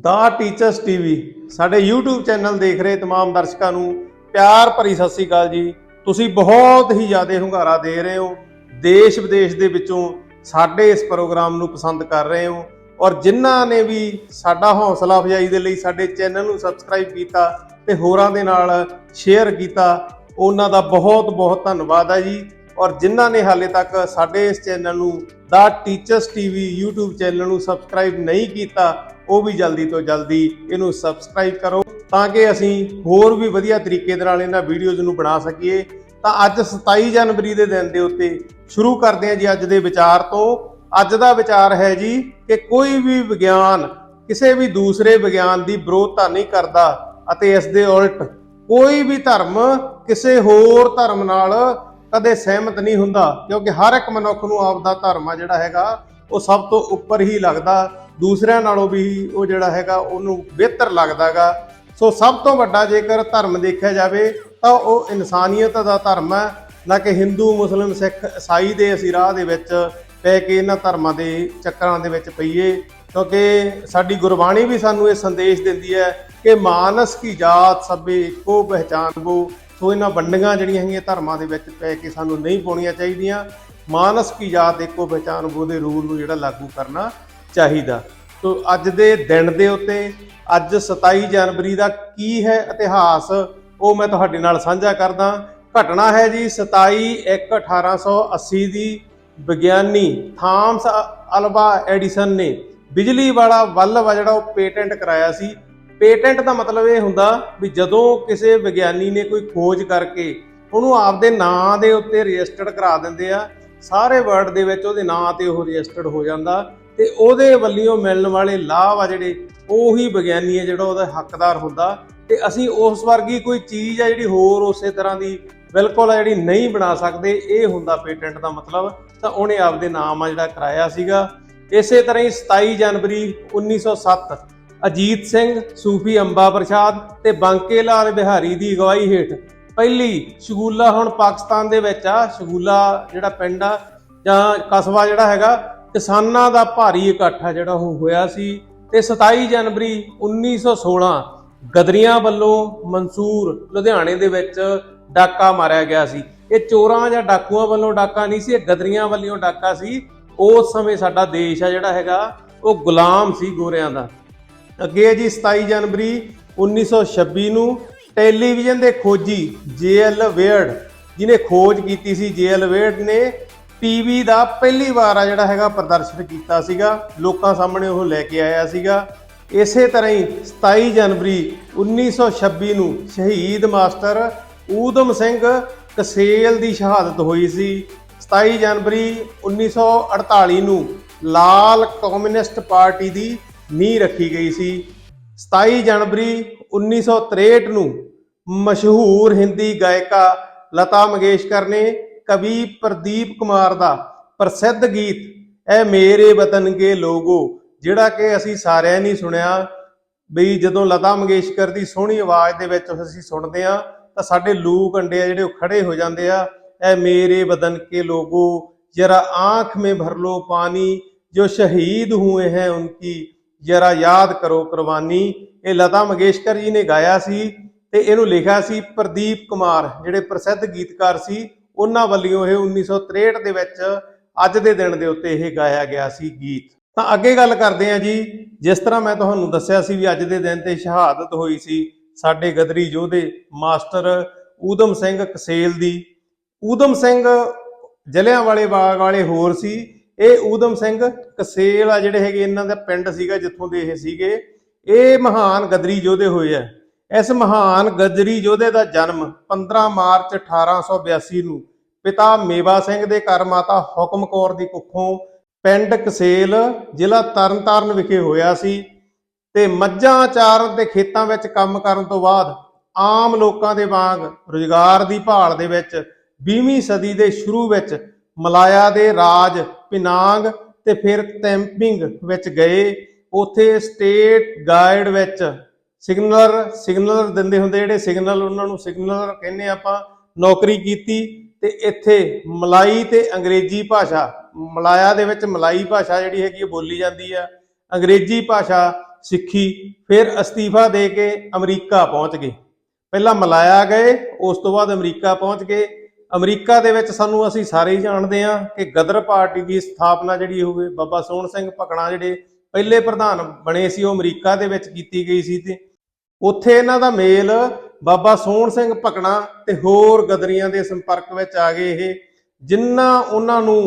ਦਾ teachers TV ਸਾਡੇ YouTube channel ਦੇਖ ਰਹੇ तमाम ਦਰਸ਼ਕਾਂ ਨੂੰ ਪਿਆਰ ਭਰੀ ਸਤਿ ਸ੍ਰੀ ਅਕਾਲ ਜੀ ਤੁਸੀਂ ਬਹੁਤ ਹੀ ਜ਼ਿਆਦਾ ਹੁੰਗਾਰਾ ਦੇ ਰਹੇ ਹੋ ਦੇਸ਼ ਵਿਦੇਸ਼ ਦੇ ਵਿੱਚੋਂ ਸਾਡੇ ਇਸ ਪ੍ਰੋਗਰਾਮ ਨੂੰ ਪਸੰਦ ਕਰ ਰਹੇ ਹੋ ਔਰ ਜਿਨ੍ਹਾਂ ਨੇ ਵੀ ਸਾਡਾ ਹੌਸਲਾ ਅਫਜ਼ਾਈ ਦੇ ਲਈ ਸਾਡੇ ਚੈਨਲ ਨੂੰ ਸਬਸਕ੍ਰਾਈਬ ਕੀਤਾ ਤੇ ਹੋਰਾਂ ਦੇ ਨਾਲ ਸ਼ੇਅਰ ਕੀਤਾ ਉਹਨਾਂ ਦਾ ਬਹੁਤ ਬਹੁਤ ਧੰਨਵਾਦ ਹੈ ਜੀ ਔਰ ਜਿਨ੍ਹਾਂ ਨੇ ਹਾਲੇ ਤੱਕ ਸਾਡੇ ਇਸ ਚੈਨਲ ਨੂੰ the teachers TV YouTube channel ਨੂੰ ਸਬਸਕ੍ਰਾਈਬ ਨਹੀਂ ਕੀਤਾ ਉਹ ਵੀ ਜਲਦੀ ਤੋਂ ਜਲਦੀ ਇਹਨੂੰ ਸਬਸਕ੍ਰਾਈਬ ਕਰੋ ਤਾਂ ਕਿ ਅਸੀਂ ਹੋਰ ਵੀ ਵਧੀਆ ਤਰੀਕੇ ਦੇ ਨਾਲ ਇਹਨਾਂ ਵੀਡੀਓਜ਼ ਨੂੰ ਬਣਾ ਸਕੀਏ। ਤਾਂ ਅੱਜ 27 ਜਨਵਰੀ ਦੇ ਦਿਨ ਦੇ ਉੱਤੇ ਸ਼ੁਰੂ ਕਰਦੇ ਹਾਂ ਜੀ ਅੱਜ ਦੇ ਵਿਚਾਰ ਤੋਂ। ਅੱਜ ਦਾ ਵਿਚਾਰ ਹੈ ਜੀ ਕਿ ਕੋਈ ਵੀ ਵਿਗਿਆਨ, ਕਿਸੇ ਵੀ ਦੂਸਰੇ ਵਿਗਿਆਨ ਦੀ ਵਿਰੋਧਤਾ ਨਹੀਂ ਕਰਦਾ ਅਤੇ ਇਸ ਦੇ ਉਲਟ ਕੋਈ ਵੀ ਧਰਮ ਕਿਸੇ ਹੋਰ ਧਰਮ ਨਾਲ ਕਦੇ ਸਹਿਮਤ ਨਹੀਂ ਹੁੰਦਾ, ਕਿਉਂਕਿ ਹਰ ਇੱਕ ਮਨੁੱਖ ਨੂੰ ਆਪਦਾ ਧਰਮ ਆ ਜਿਹੜਾ ਹੈਗਾ, ਉਹ ਸਭ ਤੋਂ ਉੱਪਰ ਹੀ ਲੱਗਦਾ। ਦੂਸਰਿਆਂ ਨਾਲੋਂ ਵੀ ਉਹ ਜਿਹੜਾ ਹੈਗਾ ਉਹਨੂੰ ਬਿਹਤਰ ਲੱਗਦਾਗਾ। ਸੋ ਸਭ ਤੋਂ ਵੱਡਾ ਜੇਕਰ ਧਰਮ ਦੇਖਿਆ ਜਾਵੇ ਤਾਂ ਉਹ ਇਨਸਾਨੀਅਤ ਦਾ ਧਰਮ ਹੈ, ਨਾ ਕਿ ਹਿੰਦੂ, ਮੁਸਲਿਮ, ਸਿੱਖ, ਈਸਾਈ ਦੇ ਅਸੀਂ ਰਾਹ ਦੇ ਵਿੱਚ ਪੈ ਕੇ ਇਹਨਾਂ ਧਰਮਾਂ ਦੇ ਚੱਕਰਾਂ ਦੇ ਵਿੱਚ ਪਈਏ। ਕਿਉਂਕਿ ਸਾਡੀ ਗੁਰਬਾਣੀ ਵੀ ਸਾਨੂੰ ਇਹ ਸੰਦੇਸ਼ ਦਿੰਦੀ ਹੈ ਕਿ ਮਾਨਸ ਕੀ ਜਾਤ ਸਭੇ ਇੱਕੋ ਪਹਿਚਾਨਬੋ। ਸੋ ਇਹਨਾਂ ਵੰਡੀਆਂ ਜਿਹੜੀਆਂ ਹੈਗੀਆਂ ਧਰਮਾਂ ਦੇ ਵਿੱਚ ਪੈ ਕੇ ਸਾਨੂੰ ਨਹੀਂ ਪਾਉਣੀਆਂ ਚਾਹੀਦੀਆਂ। ਮਾਨਸ ਕੀ ਜਾਤ ਇੱਕੋ ਪਹਿਚਾਨਬੋ ਦੇ ਰੂਲ ਨੂੰ ਜਿਹੜਾ ਲਾਗੂ ਕਰਨਾ ਚਾਹੀਦਾ। ਸੋ ਅੱਜ ਦੇ ਦਿਨ ਦੇ ਉੱਤੇ ਅੱਜ 27 ਜਨਵਰੀ ਦਾ ਕੀ ਹੈ ਇਤਿਹਾਸ, ਉਹ ਮੈਂ ਤੁਹਾਡੇ ਨਾਲ ਸਾਂਝਾ ਕਰਦਾ। ਘਟਨਾ ਹੈ ਜੀ 27 1 1880 ਦੀ। ਵਿਗਿਆਨੀ ਥਾਮਸ ਅਲਵਾ ਐਡੀਸਨ ਨੇ ਬਿਜਲੀ ਵਾਲਾ ਬਲਬ ਆ ਜਿਹੜਾ ਉਹ ਪੇਟੈਂਟ ਕਰਾਇਆ ਸੀ। ਪੇਟੈਂਟ ਦਾ ਮਤਲਬ ਇਹ ਹੁੰਦਾ ਵੀ ਜਦੋਂ ਕਿਸੇ ਵਿਗਿਆਨੀ ਨੇ ਕੋਈ ਖੋਜ ਕਰਕੇ ਉਹਨੂੰ ਆਪਦੇ ਨਾਂ ਦੇ ਉੱਤੇ ਰਜਿਸਟਰਡ ਕਰਾ ਦਿੰਦੇ ਆ, ਸਾਰੇ ਵਰਲਡ ਦੇ ਵਿੱਚ ਉਹਦੇ ਨਾਂ ਤੇ ਉਹ ਰਜਿਸਟਰਡ ਹੋ ਜਾਂਦਾ। ਤੇ ਉਹਦੇ ਵੱਲੋਂ ਮਿਲਣ ਵਾਲੇ ਲਾਭ ਆ ਜਿਹੜੇ, ਉਹੀ ਵਿਗਿਆਨੀ ਹੈ ਜਿਹੜਾ ਉਹਦਾ ਹੱਕਦਾਰ ਹੁੰਦਾ। ਤੇ ਅਸੀਂ ਉਸ ਵਰਗੀ ਕੋਈ ਚੀਜ਼ ਆ ਜਿਹੜੀ ਹੋਰ ਉਸੇ ਤਰ੍ਹਾਂ ਦੀ ਬਿਲਕੁਲ ਆ ਜਿਹੜੀ ਨਹੀਂ ਬਣਾ ਸਕਦੇ, ਇਹ ਹੁੰਦਾ ਪੇਟੈਂਟ ਦਾ ਮਤਲਬ। ਤਾਂ ਉਹਨੇ ਆਪਦੇ ਨਾਮ ਆ ਜਿਹੜਾ ਕਰਾਇਆ ਸੀਗਾ। ਇਸੇ ਤਰ੍ਹਾਂ ਹੀ 27 ਜਨਵਰੀ 1907 ਅਜੀਤ ਸਿੰਘ, ਸੂਫੀ ਅੰਬਾ ਪ੍ਰਸਾਦ ਤੇ ਬੰਕੇ ਲਾਲ ਬਿਹਾਰੀ ਦੀ ਅਗਵਾਈ ਹੇਠ ਪਹਿਲੀ ਸ਼ਗੂਲਾ ਹੁਣ ਪਾਕਿਸਤਾਨ ਦੇ ਵਿੱਚ ਆ। ਸ਼ਗੂਲਾ ਜਿਹੜਾ ਪਿੰਡ ਆ ਜਾਂ ਕਸਬਾ ਜਿਹੜਾ ਹੈਗਾ ਕਿਸਾਨਾਂ ਦਾ ਭਾਰੀ ਇਕੱਠ ਆ ਜਿਹੜਾ ਉਹ ਹੋਇਆ ਸੀ ਤੇ 27 ਜਨਵਰੀ 1916 ਗਦਰੀਆਂ ਵੱਲੋਂ ਮਨਸੂਰ ਲੁਧਿਆਣੇ ਦੇ ਵਿੱਚ ਡਾਕਾ ਮਾਰਿਆ ਗਿਆ ਸੀ। ਇਹ ਚੋਰਾਂ ਜਾਂ ਡਾਕੂਆਂ ਵੱਲੋਂ ਡਾਕਾ ਨਹੀਂ ਸੀ, ਇਹ ਗਦਰੀਆਂ ਵੱਲੋਂ ਡਾਕਾ ਸੀ। ਉਸ ਸਮੇਂ ਸਾਡਾ ਦੇਸ਼ ਆ ਜਿਹੜਾ ਹੈਗਾ, ਉਹ ਗੁਲਾਮ ਸੀ ਗੋਰਿਆਂ ਦਾ। ਅੱਗੇ ਹੈ ਜੀ 27 ਜਨਵਰੀ 1926 ਨੂੰ ਟੈਲੀਵਿਜ਼ਨ ਦੇ ਖੋਜੀ ਜੇਐਲ ਵੇਅਰਡ ਜਿਨੇ ਖੋਜ ਕੀਤੀ ਸੀ ਜੇਐਲ ਵੇਅਰਡ ਨੇ ਟੀਵੀ ਦਾ ਪਹਿਲੀ ਵਾਰ ਆ ਜਿਹੜਾ ਹੈਗਾ ਪ੍ਰਦਰਸ਼ਨ ਕੀਤਾ ਸੀਗਾ। ਲੋਕਾਂ ਸਾਹਮਣੇ ਉਹ ਲੈ ਕੇ ਆਇਆ ਸੀਗਾ। ਇਸੇ ਤਰ੍ਹਾਂ ਹੀ 27 ਜਨਵਰੀ 1926 ਨੂੰ ਸ਼ਹੀਦ ਮਾਸਟਰ ਊਧਮ ਸਿੰਘ ਕਸੇਲ ਦੀ ਸ਼ਹਾਦਤ ਹੋਈ ਸੀ। 27 ਜਨਵਰੀ 1948 ਨੂੰ ਲਾਲ ਕਮਿਊਨਿਸਟ ਪਾਰਟੀ ਦੀ ਨੀਂਹ ਰੱਖੀ ਗਈ ਸੀ। 27 ਜਨਵਰੀ 1963 ਨੂੰ ਮਸ਼ਹੂਰ ਹਿੰਦੀ ਗਾਇਕਾ ਲਤਾ ਮੰਗੇਸ਼ਕਰ ਨੇ ਕਵੀ ਪ੍ਰਦੀਪ ਕੁਮਾਰ ਦਾ ਪ੍ਰਸਿੱਧ ਗੀਤ, ਇਹ ਮੇਰੇ ਵਤਨ ਕੇ ਲੋਗੋ ਜਿਹੜਾ ਕਿ ਅਸੀਂ ਸਾਰਿਆਂ ਨੇ ਸੁਣਿਆ। ਬਈ ਜਦੋਂ ਲਤਾ ਮੰਗੇਸ਼ਕਰ ਦੀ ਸੋਹਣੀ ਆਵਾਜ਼ ਦੇ ਵਿੱਚ ਅਸੀਂ ਸੁਣਦੇ ਆ ਤਾਂ ਸਾਡੇ ਲੂ ਕੰਡੇ ਆ ਜਿਹੜੇ ਉਹ ਖੜੇ ਹੋ ਜਾਂਦੇ ਆ। ਐ ਮੇਰੇ ਬਦਨ ਕੇ ਲੋਗੋ ਜਰਾ ਆਂਖ ਮੇ ਭਰ ਲੋ ਪਾਣੀ, ਜੋ ਸ਼ਹੀਦ ਹੋਏ ਹੈ ਉਨਕੀ, ਜਰਾ ਯਾਦ ਕਰੋ ਕੁਰਬਾਨੀ। ਇਹ ਲਤਾ ਮੰਗੇਸ਼ਕਰ ਜੀ ਨੇ ਗਾਇਆ ਸੀ ਤੇ ਇਹਨੂੰ ਲਿਖਿਆ ਸੀ ਪ੍ਰਦੀਪ ਕੁਮਾਰ, ਜਿਹੜੇ ਪ੍ਰਸਿੱਧ ਗੀਤਕਾਰ ਸੀ। ਉਹਨਾਂ ਵੱਲੋਂ ਇਹ 1963 ਦੇ ਵਿੱਚ ਅੱਜ ਦੇ ਦਿਨ ਦੇ ਉੱਤੇ ਇਹ ਗਾਇਆ ਗਿਆ ਸੀ ਗੀਤ। ਤਾਂ ਅੱਗੇ ਗੱਲ ਕਰਦੇ ਹਾਂ ਜੀ, ਜਿਸ ਤਰ੍ਹਾਂ ਮੈਂ ਤੁਹਾਨੂੰ ਦੱਸਿਆ ਸੀ ਵੀ ਅੱਜ ਦੇ ਦਿਨ ਤੇ ਸ਼ਹਾਦਤ ਹੋਈ ਸੀ ਸਾਡੇ ਗਦਰੀ ਯੋਧੇ ਮਾਸਟਰ ਊਧਮ ਸਿੰਘ ਕਸੇਲ ਦੀ। ਊਧਮ ਸਿੰਘ ਜਲਿਆਂ ਵਾਲੇ ਬਾਗ ਵਾਲੇ ਹੋਰ ਸੀ। ਇਹ ਊਧਮ ਸਿੰਘ ਕਸੇਲ ਆ ਜਿਹੜੇ ਹੈਗੇ, ਇਹਨਾਂ ਦਾ ਪਿੰਡ ਸੀਗਾ ਜਿੱਥੋਂ ਦੇ ਇਹ ਸੀਗੇ। ਇਹ ਮਹਾਨ ਗਦਰੀ ਯੋਧੇ ਹੋਏ ਆ। ਇਸ ਮਹਾਨ ਗਦਰੀ ਯੋਧੇ ਦਾ ਜਨਮ 15 ਮਾਰਚ 1882 ਨੂੰ ਪਿਤਾ ਮੇਵਾ ਸਿੰਘ ਦੇ ਘਰ ਮਾਤਾ ਹੁਕਮ ਕੌਰ ਦੀ ਕੁੱਖੋਂ ਪਿੰਡ ਕਸੇਲ ਜ਼ਿਲ੍ਹਾ ਤਰਨਤਾਰਨ ਵਿਖੇ ਹੋਇਆ ਸੀ ਤੇ ਮੱਝਾਂ ਚਾਰਨ ਤੇ ਖੇਤਾਂ ਵਿੱਚ ਕੰਮ ਕਰਨ ਤੋਂ ਬਾਅਦ ਆਮ ਲੋਕਾਂ ਦੇ ਵਾਂਗ ਰੁਜ਼ਗਾਰ ਦੀ ਭਾਲ ਦੇ ਵਿੱਚ 20ਵੀਂ ਸਦੀ ਦੇ ਸ਼ੁਰੂ ਵਿੱਚ ਮਲਾਇਆ ਦੇ ਰਾਜ ਪਿਨਾਂਗ ਤੇ ਫਿਰ ਤੈਂਪਿੰਗ ਵਿੱਚ ਗਏ। ਉਥੇ ਸਟੇਟ ਗਾਈਡ ਵਿੱਚ ਸਿਗਨਲਰ ਸਿਗਨਲਰ ਦਿੰਦੇ ਹੁੰਦੇ ਜਿਹੜੇ ਸਿਗਨਲ, ਉਹਨਾਂ ਨੂੰ ਸਿਗਨਲਰ ਕਹਿੰਦੇ ਆਪਾਂ, ਨੌਕਰੀ ਕੀਤੀ। ਤੇ ਇੱਥੇ ਮਲਾਈ ਤੇ ਅੰਗਰੇਜ਼ੀ ਭਾਸ਼ਾ, ਮਲਾਇਆ ਦੇ ਵਿੱਚ ਮਲਾਈ ਭਾਸ਼ਾ ਜਿਹੜੀ ਹੈਗੀ ਹੈ ਬੋਲੀ ਜਾਂਦੀ ਆ। ਅੰਗਰੇਜ਼ੀ ਭਾਸ਼ਾ ਸਿੱਖੀ, ਫਿਰ ਅਸਤੀਫਾ ਦੇ ਕੇ ਅਮਰੀਕਾ ਪਹੁੰਚ ਗਏ। ਪਹਿਲਾਂ ਮਲਾਇਆ ਗਏ, ਉਸ ਤੋਂ ਬਾਅਦ ਅਮਰੀਕਾ ਪਹੁੰਚ ਗਏ। ਅਮਰੀਕਾ ਦੇ ਵਿੱਚ ਸਾਨੂੰ ਅਸੀਂ ਸਾਰੇ ਹੀ ਜਾਣਦੇ ਹਾਂ ਕਿ ਗਦਰ ਪਾਰਟੀ ਦੀ ਸਥਾਪਨਾ ਜਿਹੜੀ ਹੋਵੇ, ਬਾਬਾ ਸੋਹਣ ਸਿੰਘ ਭਕਣਾ ਜਿਹੜੇ ਪਹਿਲੇ ਪ੍ਰਧਾਨ ਬਣੇ ਸੀ, ਉਹ ਅਮਰੀਕਾ ਦੇ ਵਿੱਚ ਕੀਤੀ ਗਈ ਸੀ ਤੇ ਉੱਥੇ ਇਹਨਾਂ ਦਾ ਮੇਲ ਬਾਬਾ ਸੋਹਣ ਸਿੰਘ ਭਕਣਾ ਤੇ ਹੋਰ ਗਦਰੀਆਂ ਦੇ ਸੰਪਰਕ ਵਿੱਚ ਆ ਗਏ ਇਹ ਜਿਨ੍ਹਾਂ ਉਹਨਾਂ ਨੂੰ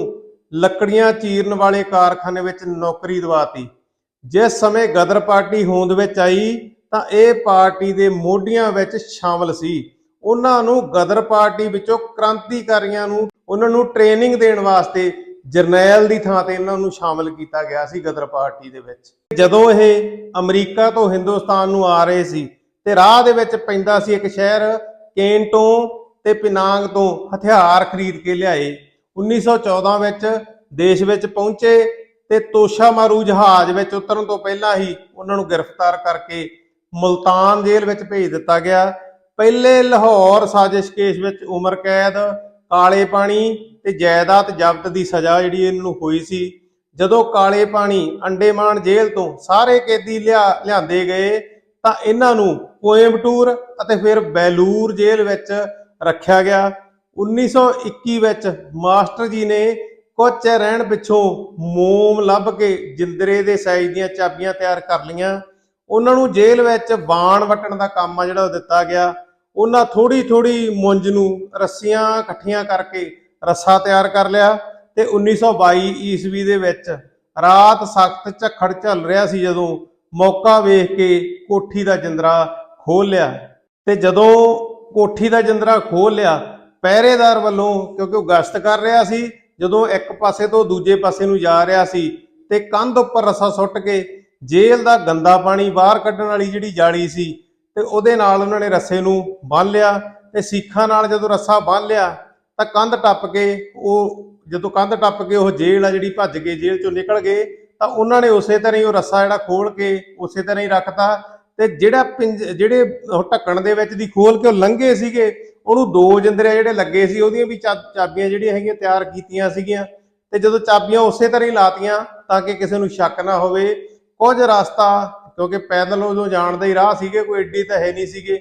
ਲੱਕੜੀਆਂ ਚੀਰਨ ਵਾਲੇ ਕਾਰਖਾਨੇ ਵਿੱਚ ਨੌਕਰੀ ਦਵਾਤੀ। ਜਿਸ ਸਮੇਂ ਗਦਰ ਪਾਰਟੀ ਹੋਂਦ ਵਿੱਚ ਆਈ, ਤਾਂ ਇਹ ਪਾਰਟੀ ਦੇ ਮੋਢੀਆਂ ਵਿੱਚ ਸ਼ਾਮਲ ਸੀ। ਉਹਨਾਂ ਨੂੰ ਗਦਰ ਪਾਰਟੀ ਵਿੱਚੋਂ ਕ੍ਰਾਂਤੀਕਾਰੀਆਂ ਨੂੰ, ਉਹਨਾਂ ਨੂੰ ਟ੍ਰੇਨਿੰਗ ਦੇਣ ਵਾਸਤੇ ਜਰਨੈਲ ਦੀ ਥਾਂ ਤੇ ਇਹਨਾਂ ਨੂੰ ਸ਼ਾਮਲ ਕੀਤਾ ਗਿਆ ਸੀ ਗਦਰ ਪਾਰਟੀ ਦੇ ਵਿੱਚ। ਜਦੋਂ ਇਹ ਅਮਰੀਕਾ ਤੋਂ ਹਿੰਦੁਸਤਾਨ ਨੂੰ ਆ ਰਹੇ ਸੀ ਤੇ ਰਾਹ ਦੇ ਵਿੱਚ ਪੈਂਦਾ ਸੀ ਇੱਕ ਸ਼ਹਿਰ, ਕੇਨ ਤੋਂ ਤੇ ਪਿਨਾਂਗ ਤੋਂ ਹਥਿਆਰ ਖਰੀਦ ਕੇ ਲਿਆਏ। 1914 ਵਿੱਚ ਦੇਸ਼ ਵਿੱਚ ਪਹੁੰਚੇ ਤੇ ਤੋਸ਼ਾ ਮਾਰੂ ਜਹਾਜ਼ ਵਿੱਚ ਉਤਰਨ ਤੋਂ ਪਹਿਲਾਂ ਹੀ ਉਹਨਾਂ ਨੂੰ ਗ੍ਰਿਫਤਾਰ ਕਰਕੇ ਮੁਲਤਾਨ ਜੇਲ੍ਹ ਵਿੱਚ ਭੇਜ ਦਿੱਤਾ ਗਿਆ। ਪਹਿਲੇ ਲਾਹੌਰ ਸਾਜ਼ਿਸ਼ ਕੇਸ ਵਿੱਚ ਉਮਰ ਕੈਦ, ਕਾਲੇ ਪਾਣੀ ਤੇ ਜਾਇਦਾਦ ਜ਼ਬਤ ਦੀ ਸਜ਼ਾ ਜਿਹੜੀ ਇਹਨਾਂ ਨੂੰ ਹੋਈ ਸੀ। ਜਦੋਂ ਕਾਲੇ ਪਾਣੀ ਅੰਡੇਮਾਨ ਜੇਲ੍ਹ ਤੋਂ ਸਾਰੇ ਕੈਦੀ ਲਿਆ, ਲਿਆਂਦੇ ਗਏ ਤਾਂ ਇਹਨਾਂ ਨੂੰ ਕੋਇੰਬਟੂਰ ਅਤੇ ਫਿਰ ਬੈਲੂਰ ਜੇਲ੍ਹ ਵਿੱਚ ਰੱਖਿਆ ਗਿਆ। 1921 ਵਿੱਚ ਮਾਸਟਰ ਜੀ ਨੇ ਕੁਝ ਰਹਿਣ ਪਿੱਛੋਂ ਮੋਮ ਲੱਭ ਕੇ ਜਿੰਦਰੇ ਦੇ ਸਾਈਜ਼ ਦੀਆਂ ਚਾਬੀਆਂ ਤਿਆਰ ਕਰ ਲਈਆਂ। ਉਹਨਾਂ ਨੂੰ ਜੇਲ੍ਹ ਵਿੱਚ ਬਾਣ ਵਟਣ ਦਾ ਕੰਮ ਆ ਜਿਹੜਾ ਉਹ ਦਿੱਤਾ ਗਿਆ। ਉਹਨਾਂ ਥੋੜੀ ਥੋੜੀ ਮੁੰਜ ਨੂੰ ਰੱਸੀਆਂ ਇਕੱਠੀਆਂ ਕਰਕੇ ਰੱਸਾ ਤਿਆਰ ਕਰ ਲਿਆ ਤੇ 1922 ਈਸਵੀ ਦੇ ਵਿੱਚ ਰਾਤ ਸਖਤ ਝੱਖੜ ਚੱਲ ਰਿਹਾ ਸੀ ਜਦੋਂ ਮੌਕਾ ਵੇਖ ਕੇ ਕੋਠੀ ਦਾ ਜਿੰਦਰਾ ਖੋਲ ਲਿਆ ਤੇ ਜਦੋਂ ਕੋਠੀ ਦਾ ਜਿੰਦਰਾ ਖੋਲ ਲਿਆ, ਪਹਿਰੇਦਾਰ ਵੱਲੋਂ ਕਿਉਂਕਿ ਉਹ ਗਸ਼ਤ ਕਰ ਰਿਹਾ ਸੀ, ਜਦੋਂ ਇੱਕ ਪਾਸੇ ਤੋਂ ਦੂਜੇ ਪਾਸੇ ਨੂੰ ਜਾ ਰਿਹਾ ਸੀ ਤੇ ਕੰਧ ਉੱਪਰ ਰੱਸਾ ਸੁੱਟ ਕੇ ਜੇਲ੍ਹ ਦਾ ਗੰਦਾ ਪਾਣੀ ਬਾਹਰ ਕੱਢਣ ਵਾਲੀ ਜਿਹੜੀ ਜਾਲੀ ਸੀ ਤੇ ਉਹਦੇ ਨਾਲ ਉਹਨਾਂ ਨੇ ਰੱਸੇ ਨੂੰ ਬੰਨ ਲਿਆ ਤੇ ਸੀਖਾਂ ਨਾਲ ਜਦੋਂ ਰੱਸਾ ਬੰਨ ਲਿਆ ਤਾਂ ਕੰਧ ਟੱਪ ਕੇ ਉਹ, ਜਦੋਂ ਕੰਧ ਟੱਪ ਕੇ ਉਹ ਜੇਲ੍ਹ ਆ ਜਿਹੜੀ ਭੱਜ ਗਏ ਜੇਲ੍ਹ ਚੋਂ ਨਿਕਲ ਗਏ ਤਾਂ ਉਹਨਾਂ ਨੇ ਉਸੇ ਤਰ੍ਹਾਂ ਹੀ ਉਹ ਰੱਸਾ ਜਿਹੜਾ ਖੋਲ ਕੇ ਉਸੇ ਤਰ੍ਹਾਂ ਹੀ ਰੱਖਤਾ ਤੇ ਜਿਹੜਾ ਪਿੰਜ, ਜਿਹੜੇ ਉਹ ਢੱਕਣ ਦੇ ਵਿੱਚ ਦੀ ਖੋਲ ਕੇ ਉਹ ਲੰਘੇ ਸੀਗੇ, ਉਹਨੂੰ ਦੋ ਜਿੰਦਰੇ ਜਿਹੜੇ ਲੱਗੇ ਸੀ, ਉਹਦੀਆਂ ਵੀ ਚਾ- ਚਾਬੀਆਂ ਜਿਹੜੀਆਂ ਹੈਗੀਆਂ ਤਿਆਰ ਕੀਤੀਆਂ ਸੀਗੀਆਂ ਤੇ ਜਦੋਂ ਚਾਬੀਆਂ ਉਸੇ ਤਰ੍ਹਾਂ ਹੀ ਲਾਤੀਆਂ ਤਾਂ ਕਿ ਕਿਸੇ ਨੂੰ ਸ਼ੱਕ ਨਾ ਹੋਵੇ, ਕੁਝ ਰਸਤਾ ਕਿਉਂਕਿ ਪੈਦਲ ਉਦੋਂ ਜਾਣ ਦਾ ਹੀ ਰਾਹ ਸੀਗੇ, ਕੋਈ ਏਡੀ ਤਾਂ ਹੈ ਨਹੀਂ ਸੀਗੇ,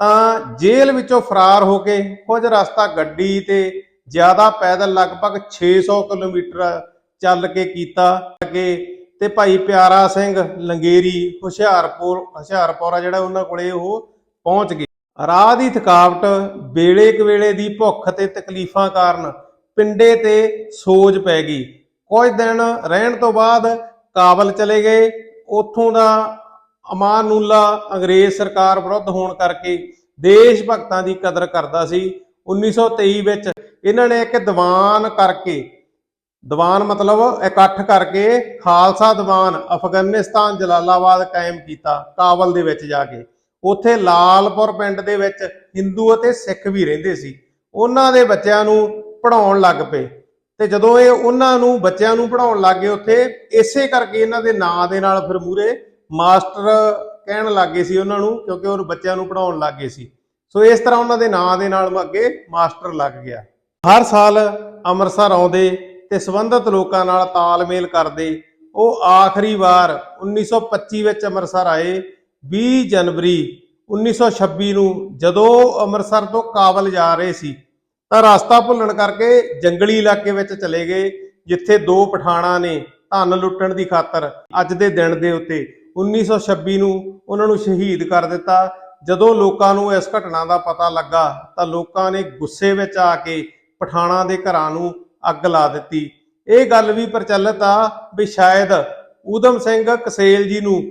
ਤਾਂ ਜੇਲ੍ਹ ਵਿੱਚੋਂ ਫਰਾਰ ਹੋ ਕੇ ਕੁਝ ਰਸਤਾ ਗੱਡੀ ਤੇ ਜ਼ਿਆਦਾ ਪੈਦਲ ਲਗਭਗ 600 ਕਿਲੋਮੀਟਰ ਚੱਲ ਕੇ ਕੀਤਾ। ਕਿ ਤੇ ਭਾਈ ਪਿਆਰਾ ਸਿੰਘ ਲੰਗੇਰੀ ਹੁਸ਼ਿਆਰਪੁਰ ਹੁਸ਼ਿਆਰਪੁਰ ਜਿਹੜਾ ਉਹਨਾਂ ਕੋਲੇ ਉਹ ਪਹੁੰਚ ਗਏ। ਰਾਹ ਦੀ ਥਕਾਵਟ ਵੇਲੇ ਕਵੇਲੇ ਦੀ ਭੁੱਖ ਤੇ ਤਕਲੀਫਾਂ ਕਾਰਨ ਪਿੰਡੇ ਤੇ ਸੋਜ ਪੈ ਗਈ। ਕੁਝ ਦਿਨ ਰਹਿਣ ਤੋਂ ਬਾਅਦ ਕਾਬਲ ਚਲੇ ਗਏ। ਉੱਥੋਂ ਦਾ ਅਮਾਨੂਲਾ ਅੰਗਰੇਜ਼ ਸਰਕਾਰ ਵਿਰੁੱਧ ਹੋਣ ਕਰਕੇ ਦੇਸ਼ ਭਗਤਾਂ ਦੀ ਕਦਰ ਕਰਦਾ ਸੀ। 1923 ਵਿੱਚ ਇਹਨਾਂ ਨੇ ਇੱਕ ਦੀਵਾਨ ਕਰਕੇ ਦੀਵਾਨ ਮਤਲਬ ਇਕੱਠ ਕਰਕੇ ਖਾਲਸਾ ਦੀਵਾਨ ਅਫਗਾਨਿਸਤਾਨ ਜਲਾਲਾਬਾਦ ਕਾਇਮ ਕੀਤਾ, ਕਾਬਲ ਦੇ ਵਿੱਚ ਜਾ ਕੇ। ਉੱਥੇ ਲਾਲਪੁਰ ਪਿੰਡ ਦੇ ਵਿੱਚ ਹਿੰਦੂ ਅਤੇ ਸਿੱਖ ਵੀ ਰਹਿੰਦੇ ਸੀ। ਉਹਨਾਂ ਦੇ ਬੱਚਿਆਂ ਨੂੰ ਪੜਾਉਣ ਲੱਗ ਪਏ। ਤੇ ਜਦੋਂ ਇਹ ਉਹਨਾਂ ਨੂੰ, ਬੱਚਿਆਂ ਨੂੰ ਪੜਾਉਣ ਲੱਗ ਗਏ ਉੱਥੇ, ਇਸੇ ਕਰਕੇ ਇਹਨਾਂ ਦੇ ਨਾਂ ਦੇ ਨਾਲ ਫਿਰ ਮੂਰੇ ਮਾਸਟਰ ਕਹਿਣ ਲੱਗੇ ਸੀ ਉਹਨਾਂ ਨੂੰ, ਕਿਉਂਕਿ ਉਹ ਬੱਚਿਆਂ ਨੂੰ ਪੜਾਉਣ ਲੱਗ ਗਏ ਸੀ। ਸੋ ਇਸ ਤਰ੍ਹਾਂ ਉਹਨਾਂ ਦੇ ਨਾਂ ਦੇ ਨਾਲ ਅੱਗੇ ਮਾਸਟਰ ਲੱਗ ਗਿਆ। ਹਰ ਸਾਲ ਅੰਮ੍ਰਿਤਸਰ ਆਉਂਦੇ ਤੇ ਸੰਬੰਧਿਤ ਲੋਕਾਂ ਨਾਲ ਤਾਲਮੇਲ ਕਰਦੇ। ਉਹ ਆਖਰੀ ਵਾਰ 1925 ਵਿੱਚ ਅੰਮ੍ਰਿਤਸਰ ਆਏ। 20 ਜਨਵਰੀ 1926 ਨੂੰ ਜਦੋਂ ਅੰਮ੍ਰਿਤਸਰ ਤੋਂ ਕਾਬਲ ਜਾ ਰਹੇ ਸੀ, ਤਾਂ ਰਸਤਾ ਭੁੱਲਣ ਕਰਕੇ ਜੰਗਲੀ ਇਲਾਕੇ ਵਿੱਚ ਚਲੇ ਗਏ, ਜਿੱਥੇ ਦੋ ਪਠਾਣਾ ਨੇ ਧਨ ਲੁੱਟਣ ਦੀ ਖਾਤਰ ਅੱਜ ਦੇ ਦਿਨ ਦੇ ਉੱਤੇ 1926 ਨੂੰ ਉਹਨਾਂ ਨੂੰ ਸ਼ਹੀਦ ਕਰ ਦਿੱਤਾ। ਜਦੋਂ ਲੋਕਾਂ ਨੂੰ ਇਸ ਘਟਨਾ ਦਾ ਪਤਾ ਲੱਗਾ, ਤਾਂ ਲੋਕਾਂ ਨੇ ਗੁੱਸੇ ਵਿੱਚ ਆ ਕੇ ਪਠਾਣਾ ਦੇ ਘਰਾਂ ਨੂੰ ਅੱਗ ਲਾ ਦਿੱਤੀ। ਇਹ ਗੱਲ ਵੀ ਪ੍ਰਚਲਿਤ ਆ ਵੀ ਸ਼ਾਇਦ ਊਧਮ ਸਿੰਘ ਕਸੇਲ ਜੀ ਨੂੰ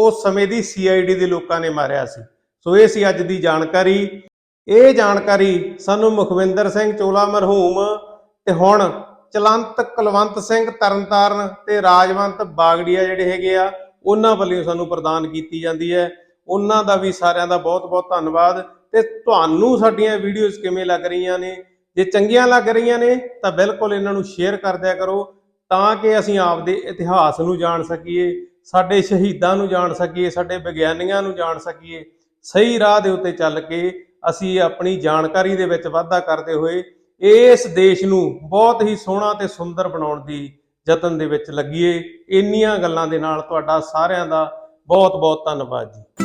ਉਸ ਸਮੇਂ ਦੀ ਸੀਆਈਡੀ ਦੇ ਲੋਕਾਂ ਨੇ ਮਾਰਿਆ ਸੀ। ਸੋ ਇਹ ਸੀ ਅੱਜ ਦੀ ਜਾਣਕਾਰੀ। ਇਹ ਜਾਣਕਾਰੀ ਸਾਨੂੰ ਮੁਖਵਿੰਦਰ ਸਿੰਘ ਚੋਲਾ ਮਰਹੂਮ ਤੇ ਹੁਣ ਚਲੰਤ ਕੁਲਵੰਤ ਸਿੰਘ ਤਰਨਤਾਰਨ ਤੇ ਰਾਜਵੰਤ ਬਾਗੜੀਆ ਜਿਹੜੇ ਹੈਗੇ ਆ, ਉਹਨਾਂ ਵੱਲੋਂ ਸਾਨੂੰ ਪ੍ਰਦਾਨ ਕੀਤੀ ਜਾਂਦੀ ਹੈ। ਉਹਨਾਂ ਦਾ ਵੀ ਸਾਰਿਆਂ ਦਾ ਬਹੁਤ-ਬਹੁਤ ਧੰਨਵਾਦ ਤੇ ਤੁਹਾਨੂੰ ਸਾਡੀਆਂ ਵੀਡੀਓਜ਼ ਕਿਵੇਂ ਲੱਗ ਰਹੀਆਂ ਨੇ ਜੇ ਚੰਗੀਆਂ ਲੱਗ ਰਹੀਆਂ ਨੇ ਤਾਂ ਬਿਲਕੁਲ ਇਹਨਾਂ ਨੂੰ ਸ਼ੇਅਰ ਕਰ ਦਿਆ ਕਰੋ ਤਾਂ ਕਿ ਅਸੀਂ ਆਪਦੇ ਇਤਿਹਾਸ ਨੂੰ ਜਾਣ ਸਕੀਏ, ਸਾਡੇ ਸ਼ਹੀਦਾਂ ਨੂੰ ਜਾਣ ਸਕੀਏ, ਸਾਡੇ ਵਿਗਿਆਨੀਆਂ ਨੂੰ ਜਾਣ ਸਕੀਏ, ਸਹੀ ਰਾਹ ਦੇ ਉੱਤੇ ਚੱਲ ਕੇ ਅਸੀਂ ਆਪਣੀ ਜਾਣਕਾਰੀ ਦੇ ਵਿੱਚ ਵਾਧਾ ਕਰਦੇ ਹੋਏ ਇਸ ਦੇਸ਼ ਨੂੰ ਬਹੁਤ ਹੀ ਸੋਹਣਾ ਤੇ ਸੁੰਦਰ ਬਣਾਉਣ ਦੀ ਯਤਨ ਦੇ ਵਿੱਚ ਲੱਗੀਏ ਇੰਨੀਆਂ ਗੱਲਾਂ ਦੇ ਨਾਲ ਤੁਹਾਡਾ ਸਾਰਿਆਂ ਦਾ ਬਹੁਤ ਬਹੁਤ ਧੰਨਵਾਦ ਜੀ।